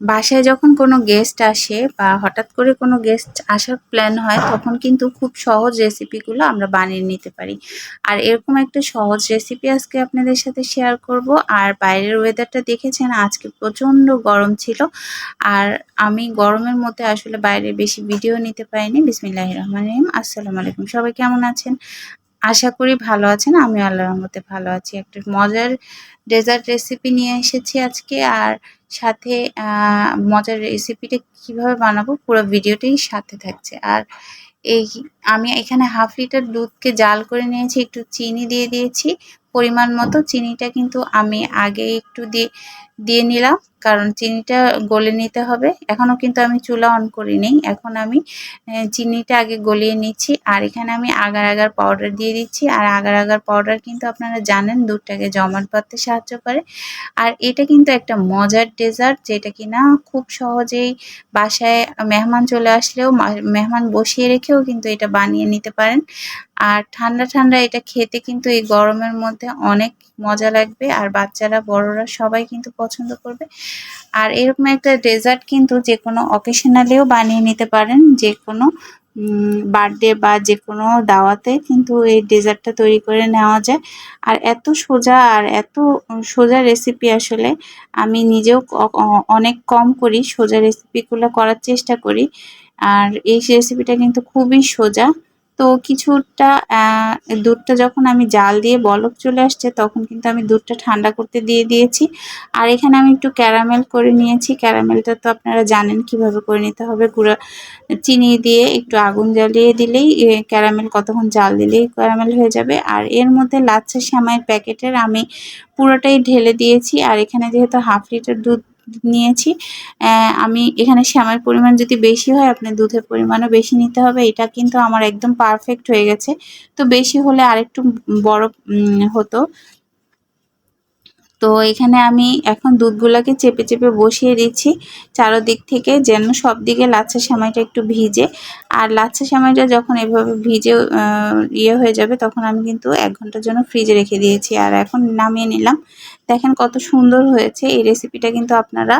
বাসায় যখন কোনো গেস্ট আসে বা হঠাৎ করে কোনো গেস্ট আসার প্ল্যান হয়, তখন কিন্তু খুব সহজ রেসিপিগুলো আমরা বানিয়ে নিতে পারি। আর এরকম একটা সহজ রেসিপি আজকে আপনাদের সাথে শেয়ার করব। আর বাইরের ওয়েদারটা দেখেছেন, আজকে প্রচণ্ড গরম ছিল। আর আমি গরমের মধ্যে আসলে বাইরে বেশি ভিডিও নিতে পারিনি। বিসমিল্লাহ রহমান রহিম। আসসালামু আলাইকুম। সবাই কেমন আছেন? আশা করি ভালো আছেন। আমি আল্লাহর মধ্যে ভালো আছি। একটা মজার ডেজার্ট রেসিপি নিয়ে এসেছি আজকে। আর সাথে মজার রেসিপিটা কীভাবে বানাবো পুরো ভিডিওটাই সাথে থাকছে। আর এই, আমি এখানে হাফ লিটার দুধকে জাল করে নিয়েছি, একটু চিনি দিয়ে দিয়েছি। পরিমাণ মতো। চিনিটা কিন্তু আমি আগে একটু দিয়ে দিয়ে নিলাম, কারণ চিনিটা গলে নিতে হবে। এখনও কিন্তু আমি চুলা অন করিনি। এখন আমি চিনিটা আগে গলিয়ে নিচ্ছি। আর এখানে আমি আগার আগার পাউডার দিয়ে দিচ্ছি। আর আগার আগার পাউডার কিন্তু আপনারা জানেন, দুধটাকে জমাট বাঁধতে সাহায্য করে। আর এটা কিন্তু একটা মজার ডেজার্ট যেটা কি না খুব সহজেই বাসায় মেহমান চলে আসলেও মেহমান বসিয়ে রেখেও কিন্তু এটা বানিয়ে নিতে পারেন। আর ঠান্ডা ঠান্ডা এটা খেতে কিন্তু এই গরমের মধ্যে অনেক মজা লাগবে আর বাচ্চারা, বড়রা সবাই কিন্তু পছন্দ করবে। আর এরকম একটা ডেজার্ট কিন্তু যে কোনো অকেশনালেও বানিয়ে নিতে পারেন, যে কোনো বার্থডে বা যে কোনো দাওয়াতে কিন্তু এই ডেজার্টটা তৈরি করে নেওয়া যায়। আর এত সোজা আর এত সোজা রেসিপি আসলে আমি নিজেও অনেক কম করি, সোজা রেসিপিগুলো করার চেষ্টা করি। আর এই রেসিপিটা কিন্তু খুবই সোজা। তো কিছুটা দুধটা যখন আমি জাল দিয়ে বলক চলে আসছে, তখন কিন্তু আমি দুধটা ঠান্ডা করতে দিয়ে দিয়েছি। আর এখানে আমি একটু ক্যারামেল করে নিয়েছি। ক্যারামেলটা তো আপনারা জানেন কীভাবে করে নিতে হবে। গুঁড়া চিনি দিয়ে একটু আগুন জ্বালিয়ে দিলেই ক্যারামেল কতক্ষণ জাল দিলেই ক্যারামেল হয়ে যাবে। আর এর মধ্যে লাচ্ছা শ্যামাইয়ের প্যাকেটের আমি পুরোটাই ঢেলে দিয়েছি। আর এখানে যেহেতু হাফ লিটার দুধ নিয়েছি। আমি এখানে শ্যামের পরিমাণ যদি বেশি হয় আপনার দুধের পরিমাণও বেশি নিতে হবে। এটা কিন্তু আমার একদম পারফেক্ট হয়ে গেছে। তো বেশি হলে আরেকটু বড় হতো। তো এখানে আমি এখন দুধগুলোকে চেপে চেপে বসিয়ে দিচ্ছি। চারোদিক থেকে যেন সব দিকে লাচ্ছা সেমাইটা একটু ভিজে। আর লাচ্ছা সেমাইটা যখন এভাবে ভিজে ইয়ে হয়ে যাবে, তখন আমি কিন্তু এক ঘণ্টার জন্য ফ্রিজে রেখে দিয়েছি। আর এখন নামিয়ে নিলাম। দেখেন কত সুন্দর হয়েছে। এই রেসিপিটা কিন্তু আপনারা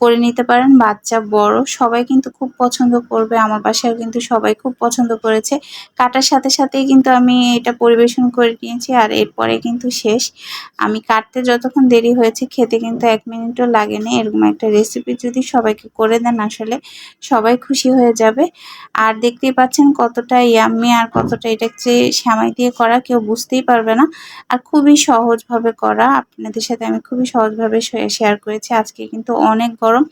করে নিতে পারেন। বাচ্চা, বড়, সবাই কিন্তু খুব পছন্দ করবে। আমার বাসায় কিন্তু সবাই খুব পছন্দ করেছে। কাটার সাথে সাথেই কিন্তু আমি এটা পরিবেশন করে নিয়েছি আর এরপরে কিন্তু শেষ। আমি কাটতে যতক্ষণ দেরি হয়েছে, খেতে কিন্তু এক মিনিটও লাগেনি এরকম একটা রেসিপি যদি সবাইকে করে দেন, আসলে সবাই খুশি হয়ে যাবে। আর দেখতেই পাচ্ছেন কতটা ইয়াম্মি আর কতটা এটা যে শ্যামাই দিয়ে করা, কেউ বুঝতেই পারবে না। আর খুবই সহজভাবে করা। আপনাদের আপনাদের সাথে আমি খুবই সহজভাবে শেয়ার করেছি। আজকে কিন্তু অনেক গরম।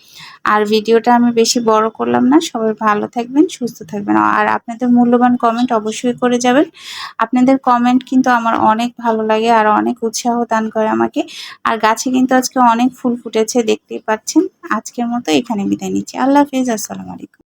আর ভিডিওটা আমি বেশি বড় করলাম না। সবাই ভালো থাকবেন, সুস্থ থাকবেন। আর আপনাদের মূল্যবান কমেন্ট অবশ্যই করে যাবেন। আপনাদের কমেন্ট কিন্তু আমার অনেক ভালো লাগে আর অনেক উৎসাহ দান করে আমাকে। আর গাছে কিন্তু আজকে অনেক ফুল ফুটেছে, দেখতেই পাচ্ছেন। আজকের মতো এখানে বিদায় নিচ্ছি। আল্লাহ হাফিজ, আসসালামু আলাইকুম।